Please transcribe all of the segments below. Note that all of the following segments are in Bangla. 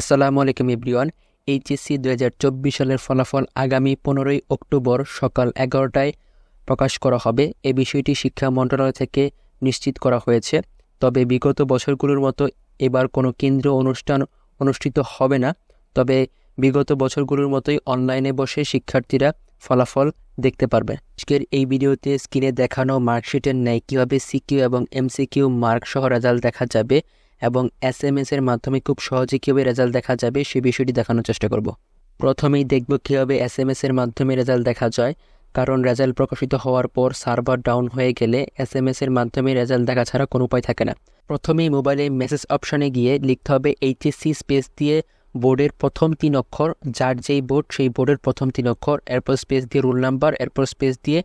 আসসালামু আলাইকুম এভরিওয়ান। এইচএসসি দু হাজার চব্বিশ সালের ফলাফল আগামী পনেরোই অক্টোবর সকাল এগারোটায় প্রকাশ করা হবে। এ বিষয়টি শিক্ষা মন্ত্রণালয় থেকে নিশ্চিত করা হয়েছে। তবে বিগত বছরগুলোর মতো এবার কোনো কেন্দ্র অনুষ্ঠান অনুষ্ঠিত হবে না। তবে বিগত বছরগুলোর মতোই অনলাইনে বসে শিক্ষার্থীরা ফলাফল দেখতে পারবে। আজকের এই ভিডিওতে স্ক্রিনে দেখানো মার্কশিটের ন্যায় কীভাবে সিকিউ এবং এমসিকিউ মার্ক সহ রেজাল্ট দেখা যাবে। এবং এস এম এর মাধ্যমে খুব সহজে কীভাবে রেজাল্ট দেখা যাবে সে বিষয়টি দেখানোর চেষ্টা করব। প্রথমেই দেখব কীভাবে এস এম এর মাধ্যমে রেজাল্ট দেখা যায়, কারণ রেজাল্ট প্রকাশিত হওয়ার পর সার্ভার ডাউন হয়ে গেলে এস এম এর মাধ্যমে রেজাল্ট দেখা ছাড়া কোনো উপায় থাকে না। প্রথমেই মোবাইলে মেসেজ অপশানে গিয়ে লিখতে হবে এইচএসসি স্পেস দিয়ে বোর্ডের প্রথম তিন অক্ষর, যার যেই বোর্ড সেই বোর্ডের প্রথম তিন অক্ষর, এরপর স্পেস দিয়ে রোল নাম্বার এরপর স্পেস দিয়ে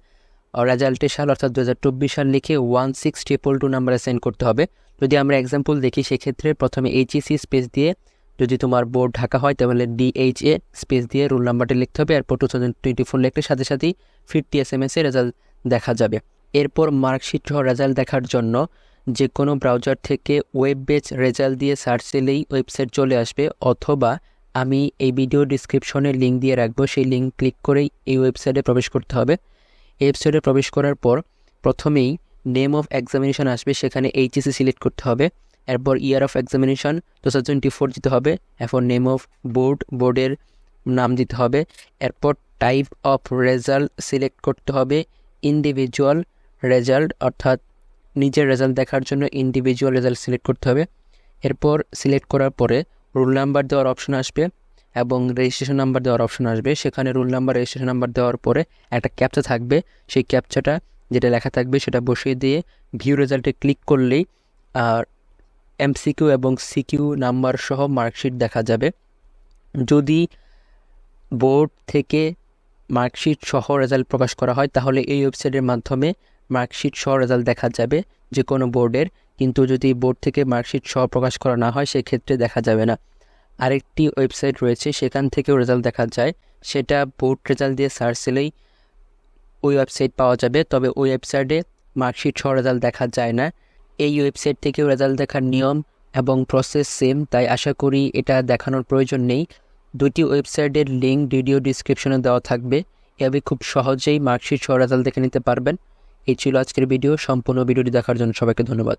রেজাল্টের সাল অর্থাৎ দু হাজার চব্বিশ সাল লিখে ওয়ান সিক্স ট্রিপল টু নাম্বারে সেন্ড করতে হবে। যদি আমরা এক্সাম্পল দেখি, সেক্ষেত্রে প্রথমে এইচএসি স্পেস দিয়ে যদি তোমার বোর্ড ঢাকা হয়, তাহলে ডিএইচএ স্পেস দিয়ে রোল নাম্বারটি লিখতে হবে এরপর টু থাউজেন্ড টোয়েন্টি ফোর লিখলে সাথে সাথেই ফিফটি এস এম এসে রেজাল্ট দেখা যাবে। এরপর মার্কশিট সহ রেজাল্ট দেখার জন্য যে কোনো ব্রাউজার থেকে ওয়েব বেচ রেজাল্ট দিয়ে সার্চ দিলেই ওয়েবসাইট চলে আসবে, অথবা আমি এই ভিডিও ডিসক্রিপশনে লিঙ্ক দিয়ে রাখব, সেই লিঙ্ক ক্লিক করেই এই ওয়েবসাইটে প্রবেশ করতে হবে। ওয়েবসাইটে প্রবেশ করার পর প্রথমেই নেম অফ এক্সামিনেশন আসবে, সেখানে এইচএসি সিলেক্ট করতে হবে, এরপর year of examination two thousand twenty four দিতে হবে, এরপর নেম অফ বোর্ড বোর্ডের নাম দিতে হবে, এরপর টাইপ অফ রেজাল্ট সিলেক্ট করতে হবে ইন্ডিভিজুয়াল রেজাল্ট অর্থাৎ নিজের রেজাল্ট দেখার জন্য ইন্ডিভিজুয়াল রেজাল্ট সিলেক্ট করতে হবে, এরপর সিলেক্ট করার পরে রোল নাম্বার দেওয়ার অপশন আসবে এবং রেজিস্ট্রেশন নাম্বার দেওয়ার অপশন আসবে। সেখানে রোল নাম্বার রেজিস্ট্রেশন নাম্বার দেওয়ার পরে একটা ক্যাপচা থাকবে। সেই ক্যাপচাটা যেটা লেখা থাকবে সেটা বসিয়ে দিয়ে ভিউ রেজাল্টে ক্লিক করলেই এমসিকিউ এবং সিকিউ নাম্বার সহ মার্কশিট দেখা যাবে। যদি বোর্ড থেকে মার্কশিট সহ রেজাল্ট প্রকাশ করা হয়, তাহলে এই ওয়েবসাইটের মাধ্যমে মার্কশিট সহ রেজাল্ট দেখা যাবে যে কোনো বোর্ডের কিন্তু যদি বোর্ড থেকে মার্কশিট সহ প্রকাশ করা না হয়, সেক্ষেত্রে দেখা যাবে না। আরেকটি ওয়েবসাইট রয়েছে, সেখান থেকেও রেজাল্ট দেখা যায়। সেটা বোর্ড রেজাল্ট দিয়ে সার্চ দিলেই ওই ওয়েবসাইট পাওয়া যাবে, তবে ওই ওয়েবসাইটে মার্কশিট সহ রেজাল্ট দেখা যায় না। এই ওয়েবসাইট থেকেও রেজাল্ট দেখার নিয়ম এবং প্রসেস সেম তাই আশা করি এটা দেখানোর প্রয়োজন নেই। দুটি ওয়েবসাইটের লিঙ্ক ভিডিও ডিসক্রিপশনে দেওয়া থাকবে। এভাবে খুব সহজেই মার্কশিট সহ রেজাল্ট দেখে নিতে পারবেন। এই ছিল আজকের ভিডিও সম্পূর্ণ ভিডিওটি দেখার জন্য সবাইকে ধন্যবাদ।